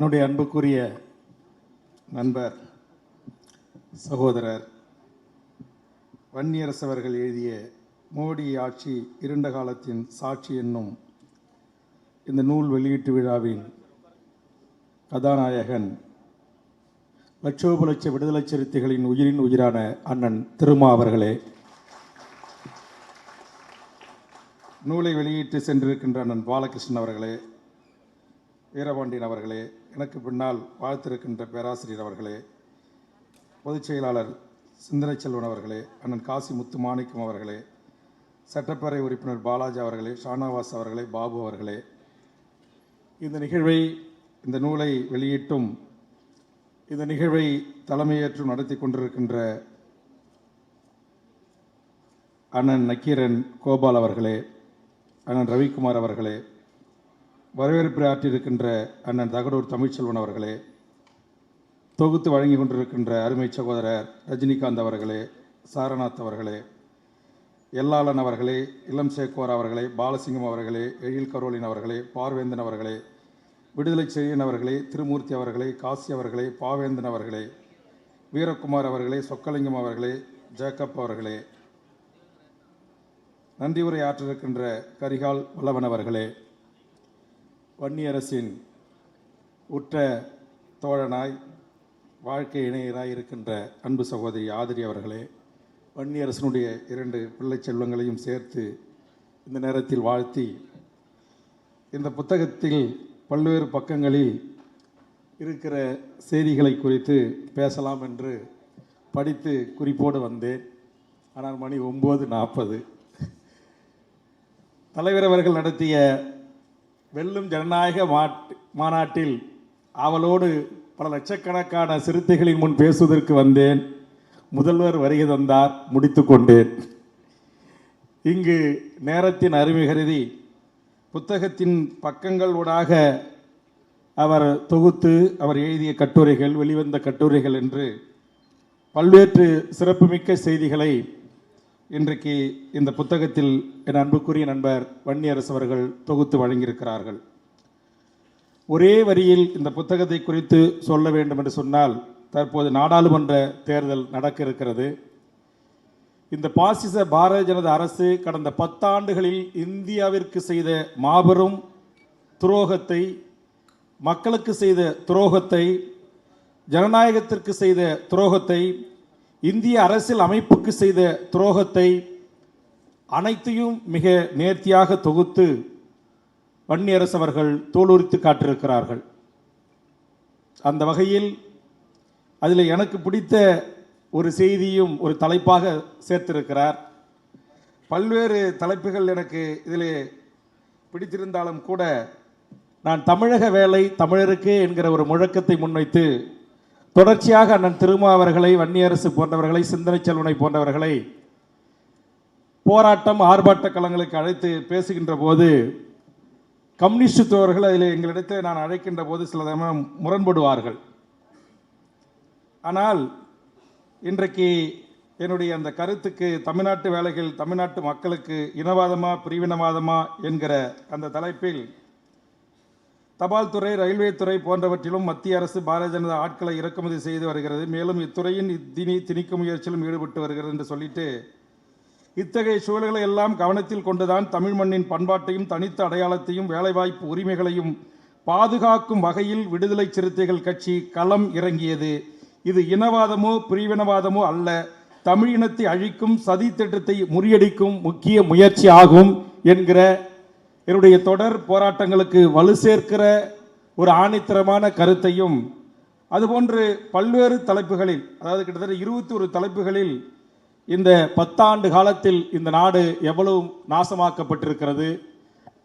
என்னுடைய அன்புக்குரிய நண்பர் சகோதரர் வன்னியரசு அவர்கள் எழுதிய மோடி ஆட்சி இருண்ட காலத்தின் சாட்சி என்னும் இந்த நூல் வெளியீட்டு விழாவின் கதாநாயகன் லட்சோப லட்ச விடுதலை சிறுத்தைகளின் உயிரின் உயிரான அண்ணன் திருமா அவர்களே நூலை வெளியிட்டு சென்றிருக்கின்ற அண்ணன் பாலகிருஷ்ணன் அவர்களே வீரபாண்டியன் அவர்களே எனக்கு பின்னால் வாழ்த்திருக்கின்ற பேராசிரியர் அவர்களே பொதுச் செயலாளர் சிந்தனை செல்வன் அவர்களே அண்ணன் காசி முத்து மாணிக்கம் அவர்களே சட்டப்பேரவை உறுப்பினர் பாலாஜி அவர்களே ஷானாவாஸ் அவர்களே பாபு அவர்களே இந்த நிகழ்வை இந்த நூலை வெளியிட்டும் இந்த நிகழ்வை தலைமையேற்றும் நடத்தி கொண்டிருக்கின்ற அண்ணன் நக்கீரன் கோபால் அவர்களே அண்ணன் ரவிக்குமார் அவர்களே வரவேற்பு ஆற்றியிருக்கின்ற அண்ணன் தகடூர் தமிழ்ச்செல்வன் அவர்களே தொகுத்து வழங்கி கொண்டிருக்கின்ற அருமை சகோதரர் ரஜினிகாந்த் அவர்களே சாரநாத் அவர்களே எல்லாளன் அவர்களே இளம் சேக்கோர் அவர்களே பாலசிங்கம் அவர்களே எழில் கரோலின் அவர்களே பார்வேந்தன் அவர்களே விடுதலை செய்யன் அவர்களே திருமூர்த்தி அவர்களே காசி அவர்களே பாவேந்தன் அவர்களே வீரகுமார் அவர்களே சொக்கலிங்கம் அவர்களே ஜேக்கப் அவர்களே நன்றி உரை ஆற்றிருக்கின்ற கரிகால் வல்லவன் அவர்களே வன்னியரசின் உற்ற தோழனாய் வாழ்க்கை இணையராய் இருக்கின்ற அன்பு சகோதரி ஆதிரி அவர்களே வன்னியரசனுடைய இரண்டு பிள்ளை செல்வங்களையும் சேர்த்து இந்த நேரத்தில் வாழ்த்தி இந்த புத்தகத்தில் பல்வேறு பக்கங்களில் இருக்கிற செய்திகளை குறித்து பேசலாம் என்று படித்து குறிப்போடு வந்தேன். ஆனால் மணி ஒம்பது நாற்பது. தலைவர் அவர்கள் நடத்திய வெல்லும் ஜனநாயக மாட்- மாநாட்டில் அவளோடு பல லட்சக்கணக்கான சிறுத்தைகளின் முன் பேசுவதற்கு வந்தேன். முதல்வர் வருகை தந்தார் முடித்து கொண்டேன். இங்கு நேரத்தின் அருமை கருதி புத்தகத்தின் பக்கங்கள் ஊடாக அவர் தொகுத்து அவர் எழுதிய கட்டுரைகள் வெளிவந்த கட்டுரைகள் என்று பல்வேறு சிறப்புமிக்க செய்திகளை இன்றைக்கு இந்த புத்தகத்தில் என் அன்புக்குரிய நண்பர் வன்னியரசு அவர்கள் தொகுத்து வழங்கியிருக்கிறார்கள். ஒரே வரியில் இந்த புத்தகத்தை குறித்து சொல்ல வேண்டும் என்று சொன்னால் தற்போது நாடாளுமன்ற தேர்தல் நடக்க இருக்கிறது இந்த பாசிச பாரதிய ஜனதா அரசு கடந்த பத்தாண்டுகளில் இந்தியாவிற்கு செய்த மாபெரும் துரோகத்தை மக்களுக்கு செய்த துரோகத்தை ஜனநாயகத்திற்கு செய்த துரோகத்தை இந்திய அரசியல் அமைப்புக்கு செய்த துரோகத்தை அனைத்தையும் மிக நேர்த்தியாக தொகுத்து வன்னியரசு அவர்கள் தோலுரித்து காட்டியிருக்கிறார்கள். அந்த வகையில் அதில் எனக்கு பிடித்த ஒரு செய்தியும் ஒரு தலைப்பாக சேர்த்திருக்கிறார். பல்வேறு தலைப்புகள் எனக்கு இதில் பிடித்திருந்தாலும் கூட நான் தமிழக வேலை தமிழருக்கு என்கிற ஒரு முழக்கத்தை முன்வைத்து தொடர்ச்சியாக அண்ணன் திருமா அவர்களை வன்னியரசு போன்றவர்களை சிந்தனை செல்வனை போன்றவர்களை போராட்டம் ஆர்ப்பாட்ட களங்களுக்கு அழைத்து பேசுகின்ற போது கம்யூனிஸ்ட் தோழர்கள் அதில் எங்களிடத்தில் நான் அழைக்கின்ற போது சில சமயம் முரண்படுவார்கள். ஆனால் இன்றைக்கு என்னுடைய அந்த கருத்துக்கு தமிழ்நாட்டு வேலைகள் தமிழ்நாட்டு மக்களுக்கு இனவாதமா பிரிவினவாதமா என்கிற அந்த தலைப்பில் தபால் துறை ரயில்வே துறை போன்றவற்றிலும் மத்திய அரசு பாரதிய ஜனதா ஆட்களை இறக்குமதி செய்து வருகிறது. மேலும் இத்துறையின் திணி திணிக்கும் முயற்சியிலும் ஈடுபட்டு வருகிறது என்று சொல்லிட்டு இத்தகைய சூழல்களை எல்லாம் கவனத்தில் கொண்டுதான் தமிழ் மண்ணின் பண்பாட்டையும் தனித்த அடையாளத்தையும் வேலைவாய்ப்பு உரிமைகளையும் பாதுகாக்கும் வகையில் விடுதலை சிறுத்தைகள் கட்சி களம் இறங்கியது. இது இனவாதமோ பிரிவினவாதமோ அல்ல. தமிழ் இனத்தை அழிக்கும் சதி திட்டத்தை முறியடிக்கும் முக்கிய முயற்சி ஆகும் என்கிற என்னுடைய தொடர் போராட்டங்களுக்கு வலு சேர்க்கிற ஒரு ஆணித்தரமான கருத்தையும் அதுபோன்று பல்வேறு தலைப்புகளில் அதாவது கிட்டத்தட்ட இருபத்தி ஒரு தலைப்புகளில் இந்த பத்தாண்டு காலத்தில் இந்த நாடு எவ்வளவு நாசமாக்கப்பட்டிருக்கிறது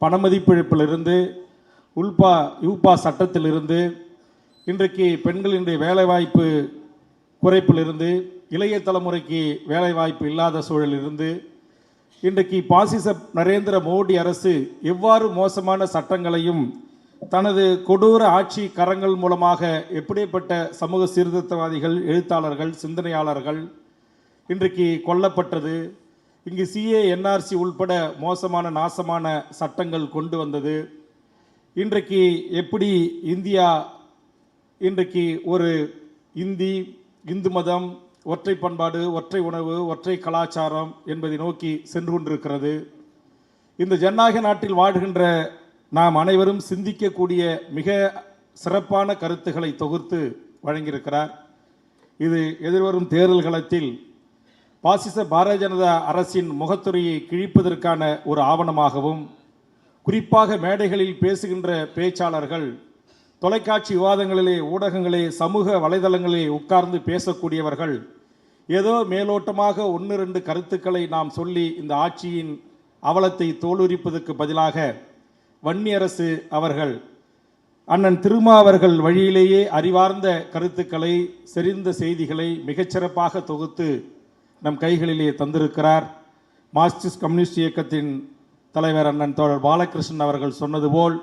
பணமதிப்பிழப்பிலிருந்து உல்பா யூபா சட்டத்திலிருந்து இன்றைக்கு பெண்களினுடைய வேலைவாய்ப்பு குறைப்பிலிருந்து இளைய தலைமுறைக்கு வேலைவாய்ப்பு இல்லாத சூழலிலிருந்து இன்றைக்கு பாசிச நரேந்திர மோடி அரசு எவ்வாறு மோசமான சட்டங்களையும் தனது கொடூர ஆட்சி கரங்கள் மூலமாக எப்படிப்பட்ட சமூக சீர்திருத்தவாதிகள் எழுத்தாளர்கள் சிந்தனையாளர்கள் இன்றைக்கு கொல்லப்பட்டது இங்கு சிஏ என்ஆர்சி உள்பட மோசமான நாசமான சட்டங்கள் கொண்டு வந்தது. இன்றைக்கு எப்படி இந்தியா இன்றைக்கு ஒரு இந்தி இந்து மதம் ஒற்றை பண்பாடு ஒற்றை உணவு ஒற்றை கலாச்சாரம் என்பதை நோக்கி சென்று கொண்டிருக்கிறது. இந்த ஜனநாயக நாட்டில் வாழ்கின்ற நாம் அனைவரும் சிந்திக்கக்கூடிய மிக சிறப்பான கருத்துக்களை தொகுத்து வழங்கியிருக்கிறார். இது எதிர்வரும் தேர்தல் களத்தில் பாசிச பாரதிய ஜனதா அரசின் முகத்துறையை கிழிப்பதற்கான ஒரு ஆவணமாகவும் குறிப்பாக மேடைகளில் பேசுகின்ற பேச்சாளர்கள் தொலைக்காட்சி விவாதங்களிலே ஊடகங்களே சமூக வலைதளங்களிலே உட்கார்ந்து பேசக்கூடியவர்கள் ஏதோ மேலோட்டமாக ஒன்று ரெண்டு கருத்துக்களை நாம் சொல்லி இந்த ஆட்சியின் அவலத்தை தோலுரிப்பதற்கு பதிலாக வன்னியரசு அவர்கள் அண்ணன் திருமா அவர்கள் வழியிலேயே அறிவார்ந்த கருத்துக்களை செறிந்த செய்திகளை மிகச்சிறப்பாக தொகுத்து நம் கைகளிலே தந்திருக்கிறார். மார்க்சிஸ்ட் கம்யூனிஸ்ட் இயக்கத்தின் தலைவர் அண்ணன் தோழர் பாலகிருஷ்ணன் அவர்கள் சொன்னது போல்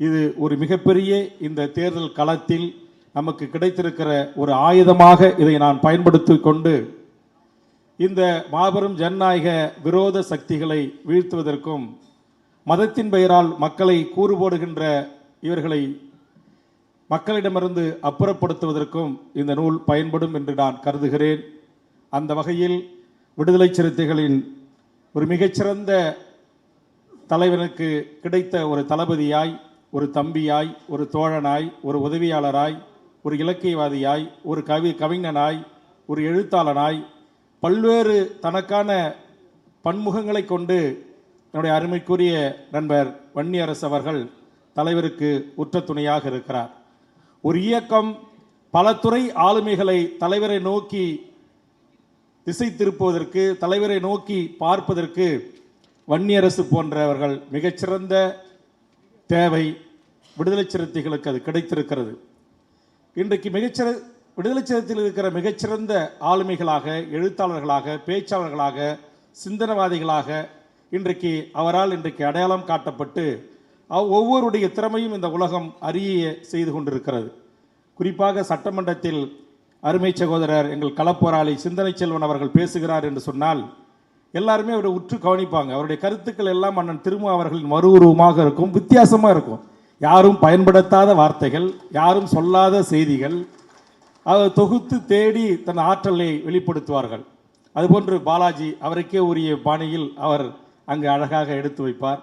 இது ஒரு மிகப்பெரிய இந்த தேர்தல் களத்தில் நமக்கு கிடைத்திருக்கிற ஒரு ஆயுதமாக இதை நான் பயன்படுத்திக் கொண்டு இந்த மாபெரும் ஜனநாயக விரோத சக்திகளை வீழ்த்துவதற்கும் மதத்தின் பெயரால் மக்களை கூறுபோடுகின்ற இவர்களை மக்களிடமிருந்து அப்புறப்படுத்துவதற்கும் இந்த நூல் பயன்படும் என்று நான் கருதுகிறேன். அந்த வகையில் விடுதலை சிறுத்தைகளின் ஒரு மிகச்சிறந்த தலைவனுக்கு கிடைத்த ஒரு தளபதியாய் ஒரு தம்பியாய் ஒரு தோழனாய் ஒரு உதவியாளராய் ஒரு இலக்கியவாதியாய் ஒரு கவி கவிஞனாய் ஒரு எழுத்தாளனாய் பல்வேறு தனக்கான பன்முகங்களை கொண்டு என்னுடைய அருமைக்குரிய நண்பர் வன்னியரசு அவர்கள் தலைவருக்கு உற்ற துணையாக இருக்கிறார். ஒரு இயக்கம் பல துறை ஆளுமைகளை தலைவரை நோக்கி திசை திருப்புவதற்கு தலைவரை நோக்கி பார்ப்பதற்கு வன்னியரசு போன்றவர்கள் மிகச்சிறந்த தேவை விடுதலை சிறுத்தைகளுக்கு அது கிடைத்திருக்கிறது. இன்றைக்கு மிகச்சிற விடுதலை சிறத்தில் இருக்கிற மிகச்சிறந்த ஆளுமைகளாக எழுத்தாளர்களாக பேச்சாளர்களாக சிந்தனவாதிகளாக இன்றைக்கு அவரால் இன்றைக்கு அடையாளம் காட்டப்பட்டு அவ் ஒவ்வொருடைய திறமையும் இந்த உலகம் அறிய செய்து கொண்டிருக்கிறது. குறிப்பாக சட்டமன்றத்தில் அருமை சகோதரர் எங்கள் களப்போராளி சிந்தனை செல்வன் அவர்கள் பேசுகிறார் என்று சொன்னால் எல்லாருமே அவரை உற்று கவனிப்பாங்க. அவருடைய கருத்துக்கள் எல்லாம் அண்ணன் திரும்ப அவர்களின் மறு உருவமாக இருக்கும் வித்தியாசமாக இருக்கும். யாரும் பயன்படுத்தாத வார்த்தைகள் யாரும் சொல்லாத செய்திகள் அதை தொகுத்து தேடி தன் ஆற்றலை வெளிப்படுத்துவார்கள். அதுபோன்று பாலாஜி அவருக்கே உரிய பாணியில் அவர் அங்கு அழகாக எடுத்து வைப்பார்.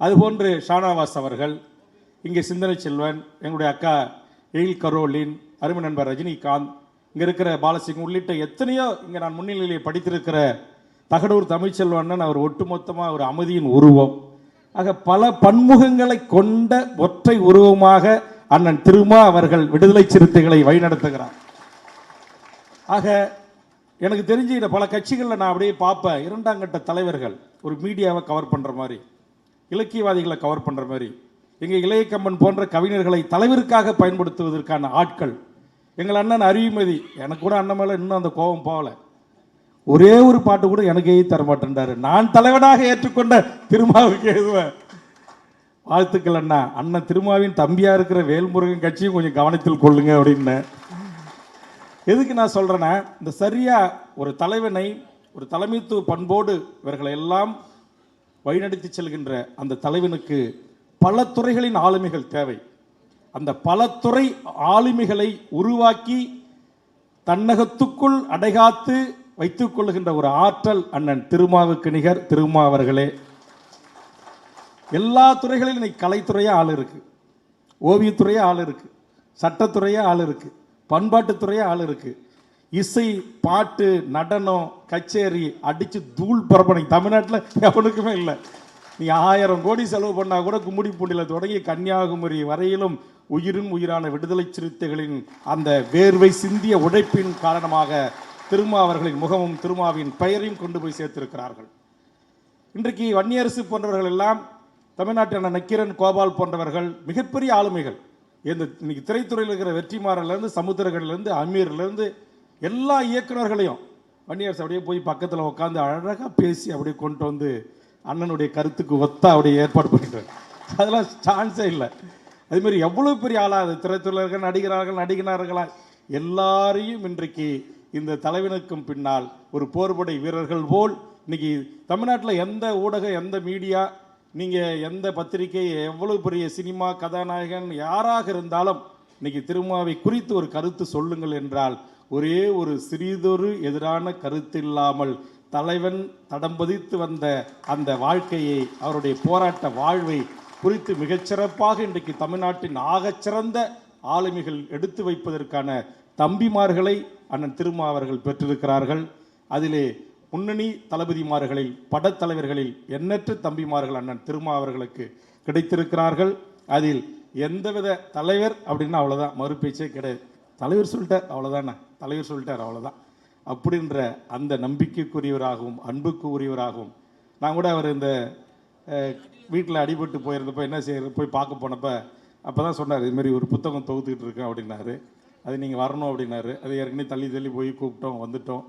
அதுபோன்று ஷானாவாஸ் அவர்கள் இங்கே சிந்தனை செல்வன் எங்களுடைய அக்கா எயில் கரோலின் அருமை நண்பர் ரஜினிகாந்த் இங்கே இருக்கிற பாலசிங் உள்ளிட்ட எத்தனையோ இங்கே நான் முன்னிலையிலே படித்திருக்கிற தகடூர் தமிழ்ச்செல்வண்ணன் அவர் ஒட்டுமொத்தமாக ஒரு அமைதியின் உருவம். ஆக பல பன்முகங்களை கொண்ட ஒற்றை உருவமாக அண்ணன் திருமா அவர்கள் விடுதலை சிறுத்தைகளை வழிநடத்துகிறார். ஆக எனக்கு தெரிஞ்சு இந்த பல கட்சிகளில் நான் அப்படியே பார்ப்பேன். இரண்டாம் கட்ட தலைவர்கள் ஒரு மீடியாவை கவர் பண்ணுற மாதிரி இலக்கியவாதிகளை கவர் பண்ணுற மாதிரி எங்கள் இளையக்கம்மன் போன்ற கவிஞர்களை தலைவருக்காக பயன்படுத்துவதற்கான ஆட்கள் எங்கள் அண்ணன் அறிவுமதி எனக்கு கூட அண்ணன் மேலே இன்னும் அந்த கோபம் போகலை. ஒரே ஒரு பாட்டு கூட எனக்கே தரமாட்டேன்றாரு நான் தலைவனாக ஏற்றுக்கொண்ட திருமாவுக்கு எழுதுவேன் வாழ்த்துக்கள் அண்ணா. அண்ணன் திருமாவின் தம்பியாக இருக்கிற வேல்முருகன் கட்சியும் கொஞ்சம் கவனத்தில் கொள்ளுங்க அப்படின்னு. எதுக்கு நான் சொல்கிறேன்னா இந்த சரியாக ஒரு தலைவனை ஒரு தலைமைத்துவ பண்போடு இவர்களை எல்லாம் வழிநடத்தி செல்கின்ற அந்த தலைவனுக்கு பல துறைகளின் ஆளுமைகள் தேவை. அந்த பல துறை ஆளுமைகளை உருவாக்கி தன்னகத்துக்குள் அடைகாத்து வைத்துக் கொள்ளுகின்ற ஒரு ஆற்றல் அண்ணன் திருமாவுக்கு நிகர் திருமாவர்களே எல்லா துறைகளிலும் இன்னைக்கு கலைத்துறையே ஆள் இருக்குது ஓவியத்துறையே ஆள் இருக்குது சட்டத்துறையே ஆள் இருக்குது பண்பாட்டுத்துறையே ஆள் இருக்குது இசை பாட்டு நடனம் கச்சேரி அடித்து தூள் பரப்பனை. தமிழ்நாட்டில் எவனுக்குமே இல்லை. நீ ஆயிரம் கோடி செலவு பண்ணால் கூட கும்முடி பூண்டியில் தொடங்கி கன்னியாகுமரி வரையிலும் உயிரும் உயிரான விடுதலை சிறுத்தைகளின் அந்த வேர்வை சிந்திய உழைப்பின் காரணமாக திருமா அவர்களின் முகமும் திருமாவின் பெயரையும் கொண்டு போய் சேர்த்திருக்கிறார்கள். இன்றைக்கு வன்னியரசு போன்றவர்கள் எல்லாம் தமிழ்நாட்டில் நக்கீரன் கோபால் போன்றவர்கள் மிகப்பெரிய ஆளுமைகள். இந்த இன்னைக்கு திரைத்துறையில் இருக்கிற வெற்றிமாறன்லேருந்து சமுத்திரகன்லேருந்து அமீர்லேருந்து எல்லா இயக்குனர்களையும் வன்னியரசு அப்படியே போய் பக்கத்தில் உட்காந்து அழகாக பேசி அப்படியே கொண்டு வந்து அண்ணனுடைய கருத்துக்கு ஒத்தா அப்படியே ஏற்பாடு பண்ணிட்டார் அதெல்லாம் சான்ஸே இல்லை. அதுமாரி எவ்வளோ பெரிய ஆளாக திரைத்துறையில் இருக்கிற நடிகரார்கள் நடிகனார்களா எல்லாரையும் இன்றைக்கு இந்த தலைவனுக்கும் பின்னால் ஒரு போர்படை வீரர்கள் போல் இன்னைக்கு தமிழ்நாட்டில் எந்த ஊடகம் எந்த மீடியா நீங்கள் எந்த பத்திரிகை எவ்வளவு பெரிய சினிமா கதாநாயகன் யாராக இருந்தாலும் இன்னைக்கு திருமாவை குறித்து ஒரு கருத்து சொல்லுங்கள் என்றால் ஒரே ஒரு சிறிதொரு எதிரான கருத்து இல்லாமல் தலைவன் தடம் பதித்து வந்த அந்த வாழ்க்கையை அவருடைய போராட்ட வாழ்வை குறித்து மிகச்சிறப்பாக இன்றைக்கு தமிழ்நாட்டின் ஆகச்சிறந்த ஆளுமைகள் எடுத்து வைப்பதற்கான தம்பிமார்களை அண்ணன் திருமா அவர்கள் பெற்றிருக்கிறார்கள். அதிலே முன்னணி தளபதிமார்களில் படத்தலைவர்களில் எண்ணற்ற தம்பிமார்கள் அண்ணன் திருமா அவர்களுக்கு கிடைத்திருக்கிறார்கள். அதில் எந்தவித தலைவர் அப்படின்னா அவ்வளோதான் மறுபேச்சே கிடையாது. தலைவர் சொல்லிட்டார் அவ்வளோதானே தலைவர் சொல்லிட்டார் அவ்வளோதான் அப்படின்ற அந்த நம்பிக்கைக்குரியவராகவும் அன்புக்கு உரியவராகவும் நான் கூட அவர் இந்த வீட்டில் அடிபட்டு போயிருந்தப்போ என்ன செய்யறது போய் பார்க்க போனப்போ அப்போ தான் சொன்னார் இதுமாரி ஒரு புத்தகம் தொகுத்துக்கிட்டு இருக்கேன் அப்படின்னாரு. அது நீங்கள் வரணும் அப்படின்னாரு. அது ஏற்கனவே தள்ளி தள்ளி போய் கூப்பிட்டோம் வந்துட்டோம்.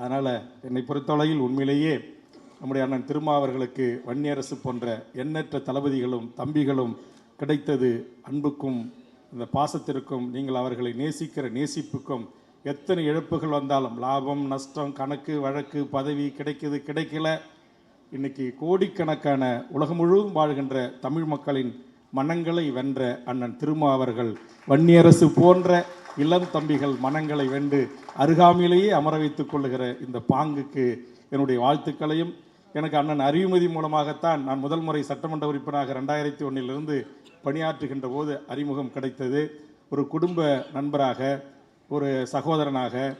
அதனால் என்னை பொறுத்தவரையில் உண்மையிலேயே நம்முடைய அண்ணன் திருமாவர்களுக்கு வன்னியரசு போன்ற எண்ணற்ற தளபதிகளும் தம்பிகளும் கிடைத்தது அன்புக்கும் இந்த பாசத்திற்கும் நீங்கள் அவர்களை நேசிக்கிற நேசிப்புக்கும் எத்தனை இழப்புகள் வந்தாலும் லாபம் நஷ்டம் கணக்கு வழக்கு பதவி கிடைக்கிது கிடைக்கல. இன்னைக்கு கோடிக்கணக்கான உலகம் முழுவதும் வாழ்கின்ற தமிழ் மக்களின் மனங்களை வென்ற அண்ணன் திருமா அவர்கள் வன்னியரசு போன்ற இளம் தம்பிகள் மனங்களை வென்று அருகாமையிலேயே அமர வைத்துக் கொள்ளுகிற இந்த பாங்குக்கு என்னுடைய வாழ்த்துக்களையும் எனக்கு அண்ணன் அறிவுமதி மூலமாகத்தான் நான் முதல் முறை சட்டமன்ற உறுப்பினராக ரெண்டாயிரத்தி ஒன்றிலிருந்து பணியாற்றுகின்ற போது அறிமுகம் கிடைத்தது. ஒரு குடும்ப நண்பராக ஒரு சகோதரனாக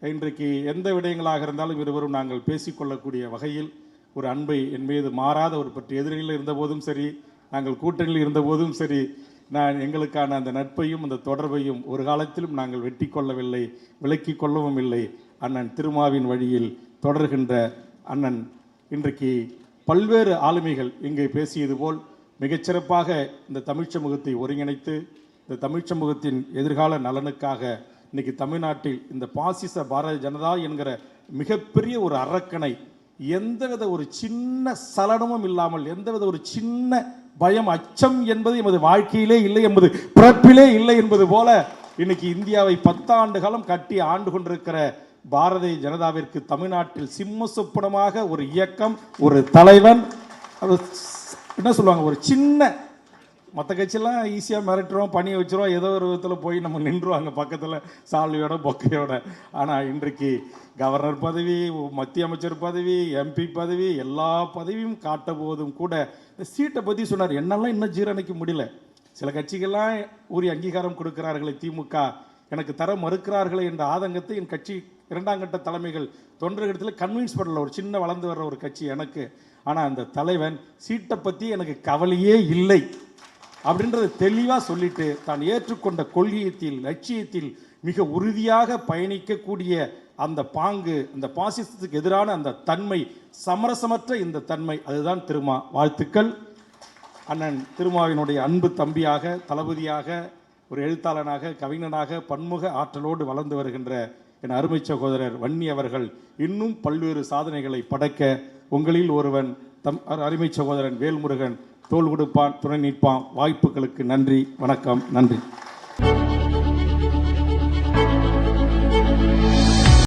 இன்றைக்கு எந்த விடயங்களாக இருந்தாலும் இருவரும் நாங்கள் பேசிக்கொள்ளக்கூடிய வகையில் ஒரு அன்பை என் மீது மாறாத ஒரு பற்றி எதிரிகளில் இருந்தபோதும் சரி நாங்கள் கூட்டணியில் இருந்தபோதும் சரி நான் எங்களுக்கான அந்த நட்பையும் அந்த தொடர்பையும் ஒரு காலத்திலும் நாங்கள் வெட்டி கொள்ளவில்லை விலக்கி கொள்ளவும் இல்லை. அண்ணன் திருமாவின் வழியில் தொடர்கின்ற அண்ணன் இன்றைக்கு பல்வேறு ஆளுமைகள் இங்கே பேசியது போல் மிகச்சிறப்பாக இந்த தமிழ்ச் சமூகத்தை ஒருங்கிணைத்து இந்த தமிழ் சமூகத்தின் எதிர்கால நலனுக்காக இன்னைக்கு தமிழ்நாட்டில் இந்த பாசிச பாரதிய ஜனதா என்கிற மிகப்பெரிய ஒரு அரக்கனை எந்தவித ஒரு சின்ன சலனமும் இல்லாமல் எந்தவித ஒரு சின்ன பயம் அச்சம் என்பது எமது வாழ்க்கையிலே இல்லை என்பது பிறப்பிலே இல்லை என்பது போல இன்னைக்கு இந்தியாவை பத்தாண்டு காலம் கட்டி ஆண்டு கொண்டிருக்கிற பாரதிய ஜனதாவிற்கு தமிழ்நாட்டில் சிம்ம சொப்பனமாக ஒரு இயக்கம் ஒரு தலைவன் என்ன சொல்லுவாங்க ஒரு சின்ன மற்ற கட்சியெல்லாம் ஈஸியாக மிரட்டுறோம் பணி வச்சுருவோம் ஏதோ ஒரு விதத்தில் போய் நம்ம நின்றுவாங்க பக்கத்தில் சால்வியோட பொக்கையோட. ஆனால் இன்றைக்கு கவர்னர் பதவி மத்திய அமைச்சர் பதவி எம்பி பதவி எல்லா பதவியும் காட்ட போதும் கூட இந்த சீட்டை பற்றி சொன்னார். என்னெல்லாம் இன்னும் ஜீரணிக்க முடியல. சில கட்சிகள்லாம் உரிய அங்கீகாரம் கொடுக்கிறார்களே திமுக. எனக்கு தர மறுக்கிறார்களே என்ற ஆதங்கத்தை என் கட்சி இரண்டாம் கட்ட தலைமைகள் தொண்டர்களிடத்தில் கன்வின்ஸ் பண்ணல. ஒரு சின்ன வளர்ந்து வர்ற ஒரு கட்சி எனக்கு. ஆனால் அந்த தலைவன் சீட்டை பற்றி எனக்கு கவலையே இல்லை. அப்படின்றத தெளிவாக சொல்லிட்டு தான் ஏற்றுக்கொண்ட கொள்கையத்தில் லட்சியத்தில் மிக உறுதியாக பயணிக்கக்கூடிய அந்த பாங்கு அந்த பாசிசத்துக்கு எதிரான அந்த தன்மை சமரசமற்ற இந்த தன்மை அதுதான் திருமா. வாழ்த்துக்கள். அண்ணன் திருமாவினுடைய அன்பு தம்பியாக தளபதியாக ஒரு எழுத்தாளனாக கவிஞனாக பன்முக ஆற்றலோடு வளர்ந்து வருகின்ற என் அருமை சகோதரர் வன்னி அவர்கள் இன்னும் பல்வேறு சாதனைகளை படைக்க உங்களில் ஒருவன் தம் அருமை சகோதரன் வேல்முருகன் தோல் கொடுப்பான் துணை நிற்பான். வாய்ப்புகளுக்கு நன்றி வணக்கம் நன்றி.